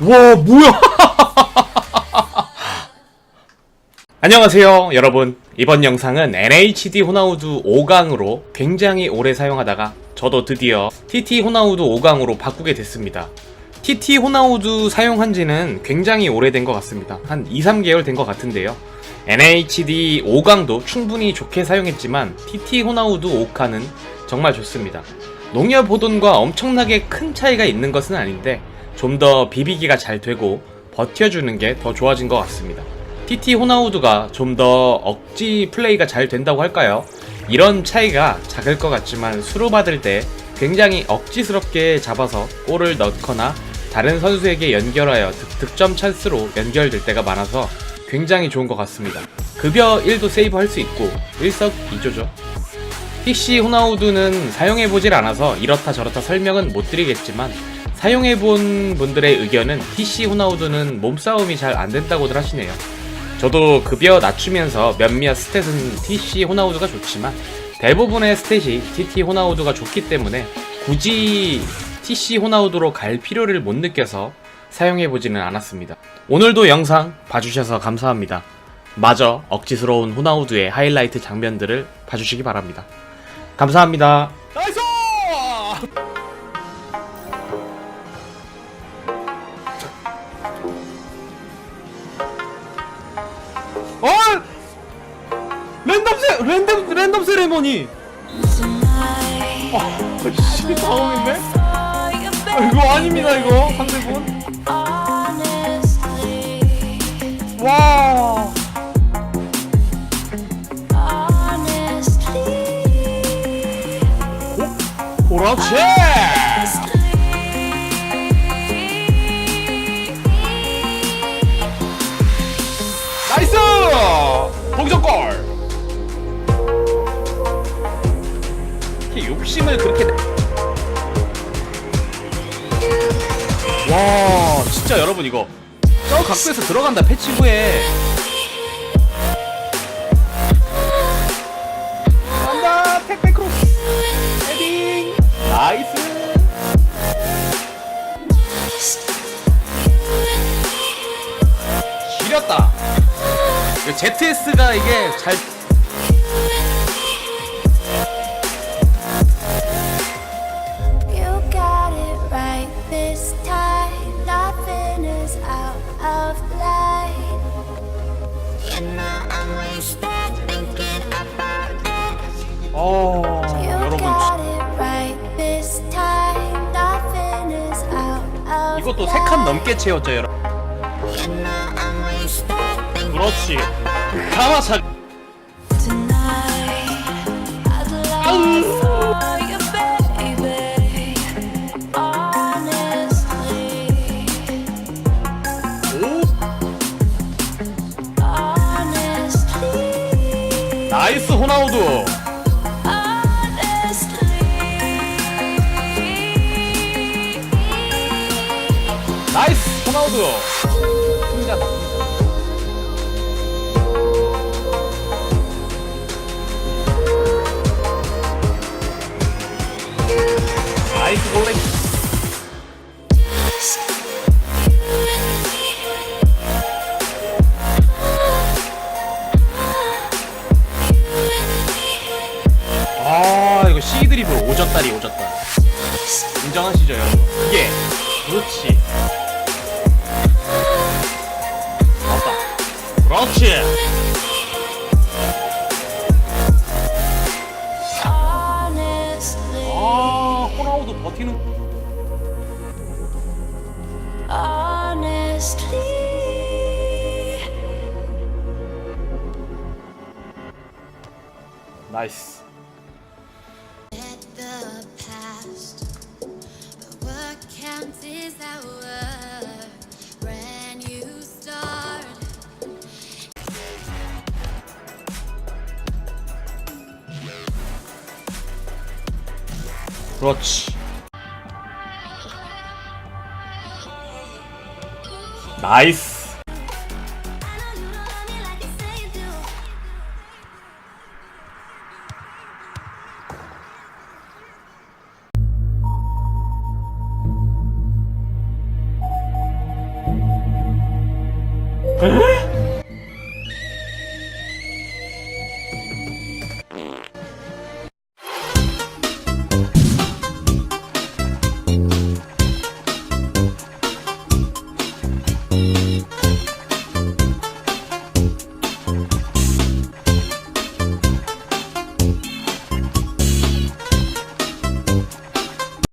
와 뭐야? 안녕하세요 여러분. 이번 영상은 NHD 호나우두 5강으로 굉장히 오래 사용하다가 저도 드디어 TT 호나우두 5강으로 바꾸게 됐습니다. TT 호나우두 사용한 지는 굉장히 오래된 것 같습니다. 한 2, 3개월 된 것 같은데요. NHD 5강도 충분히 좋게 사용했지만 TT 호나우두 5칸은 정말 좋습니다. 농협 호돈과 엄청나게 큰 차이가 있는 것은 아닌데 좀 더 비비기가 잘 되고 버텨주는 게 더 좋아진 것 같습니다. TT 호나우드가 좀 더 억지 플레이가 잘 된다고 할까요? 이런 차이가 작을 것 같지만 수로 받을 때 굉장히 억지스럽게 잡아서 골을 넣거나 다른 선수에게 연결하여 득, 점 찬스로 연결될 때가 많아서 굉장히 좋은 것 같습니다. 급여 1도 세이브 할 수 있고 일석이조죠. PC 호나우드는 사용해보질 않아서 이렇다 저렇다 설명은 못 드리겠지만 사용해본 분들의 의견은 PC 호나우드는 몸싸움이 잘 안된다고들 하시네요. 저도 급여 낮추면서 몇몇 스탯은 TC 호나우드가 좋지만 대부분의 스탯이 TT 호나우드가 좋기 때문에 굳이 TC 호나우드로 갈 필요를 못 느껴서 사용해보지는 않았습니다. 오늘도 영상 봐주셔서 감사합니다. 마저 억지스러운 호나우드의 하이라이트 장면들을 봐주시기 바랍니다. 감사합니다. 나이스! 어! 랜덤 세 랜덤 랜덤 세레머니. 아, 씨 당황했네. 아, 이거 아닙니다 이거 상대분. 와. 그렇지. 나이스! 동점골! 이렇게 욕심을 그렇게 내... 와 진짜 여러분 이거 저 각도에서 들어간다 패치 후에 이거 ZS가 이게 잘 You got it right this time. Nothing is out of line. You know I'm wasted thinking about it. 어, You 여러분 got it right this time. Nothing is out of 이것도 세 칸 넘게 채웠죠 여러분 그렇지 honestly. 나이스 호나우두 나이스 호나우두 아 이거 C 드리블 오졌다리 오졌다. 인정하시죠 여러분? 이게 그렇지. 맞다. 그렇지. 아 호나우드 버티는 나 그렇지 나이스 에?